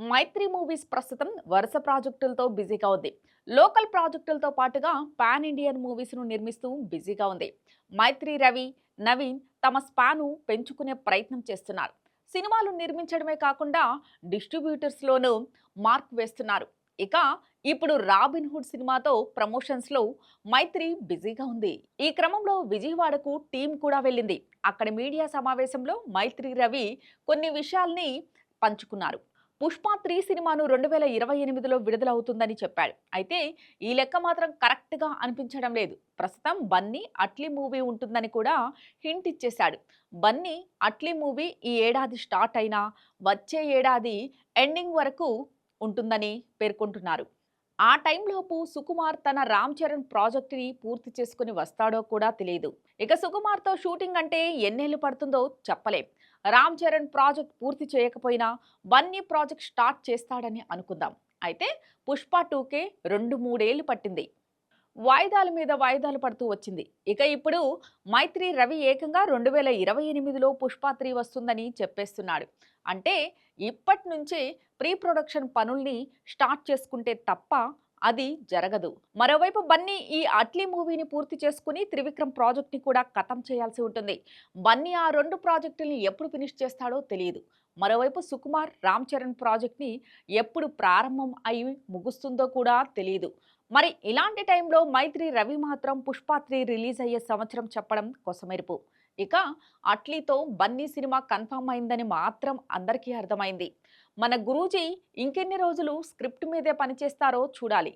మైత్రి movies ప్రస్తుతం వరుస ప్రాజెక్టులతో బిజీగా ఉంది. లోకల్ ప్రాజెక్టులతో పాటుగా పాన్ ఇండియన్ మూవీస్ను నిర్మిస్తూ బిజీగా ఉంది. మైత్రి రవి నవీన్ తమ స్పాను పెంచుకునే ప్రయత్నం చేస్తున్నారు. సినిమాలు నిర్మించడమే కాకుండా డిస్ట్రిబ్యూటర్స్లోనూ మార్క్ వేస్తున్నారు. ఇక ఇప్పుడు రాబిన్ హుడ్ సినిమాతో ప్రమోషన్స్లో మైత్రి బిజీగా ఉంది. ఈ క్రమంలో విజయవాడకు టీం కూడా వెళ్ళింది. అక్కడ మీడియా సమావేశంలో మైత్రి రవి కొన్ని విషయాల్ని పంచుకున్నారు. పుష్ప త్రీ సినిమాను రెండు వేల ఇరవై ఎనిమిదిలో విడుదలవుతుందని చెప్పాడు. అయితే ఈ లెక్క మాత్రం కరెక్ట్గా అనిపించడం లేదు. ప్రస్తుతం బన్నీ అట్లీ మూవీ ఉంటుందని కూడా హింట్ ఇచ్చేశాడు. బన్నీ అట్లీ మూవీ ఈ ఏడాది స్టార్ట్ అయినా వచ్చే ఏడాది ఎండింగ్ వరకు ఉంటుందని పేర్కొంటున్నారు. ఆ టైంలోపు సుకుమార్ తన రామ్ చరణ్ ప్రాజెక్టుని పూర్తి చేసుకుని వస్తాడో కూడా తెలియదు ఇక సుకుమార్తో షూటింగ్ అంటే ఎన్నేళ్ళు పడుతుందో చెప్పలేం. రామ్ చరణ్ ప్రాజెక్ట్ పూర్తి చేయకపోయినా బన్నీ ప్రాజెక్ట్ స్టార్ట్ చేస్తాడని అనుకుందాం. అయితే పుష్ప టూకే రెండు మూడేళ్ళు పట్టింది. వాయిదాల మీద వాయిదాలు పడుతూ వచ్చింది. ఇక ఇప్పుడు మైత్రి రవి ఏకంగా రెండు వేల ఇరవై ఎనిమిదిలో పుష్ప త్రీ వస్తుందని చెప్పేస్తున్నాడు. అంటే ఇప్పటి నుంచే ప్రీ ప్రొడక్షన్ పనుల్ని స్టార్ట్ చేసుకుంటే తప్ప అది జరగదు. మరోవైపు బన్నీ ఈ అట్లీ మూవీని పూర్తి చేసుకుని త్రివిక్రమ్ ప్రాజెక్ట్ని కూడా ఖతం చేయాల్సి ఉంటుంది. బన్నీ ఆ రెండు ప్రాజెక్టుల్ని ఎప్పుడు ఫినిష్ చేస్తాడో తెలియదు. మరోవైపు సుకుమార్ రామ్ చరణ్ ప్రాజెక్ట్ని ఎప్పుడు ప్రారంభం అయి ముగుస్తుందో కూడా తెలియదు. మరి ఇలాంటి టైంలో మైత్రి రవి మాత్రం పుష్ప త్రీ రిలీజ్ అయ్యే సంవత్సరం చెప్పడం కొసమెరుపు. ఇక అట్లీతో బన్నీ సినిమా కన్ఫర్మ్ అయిందని మాత్రం అందరికీ అర్థమైంది. మన గురూజీ ఇంకెన్ని రోజులు స్క్రిప్ట్ మీదే పనిచేస్తారో చూడాలి.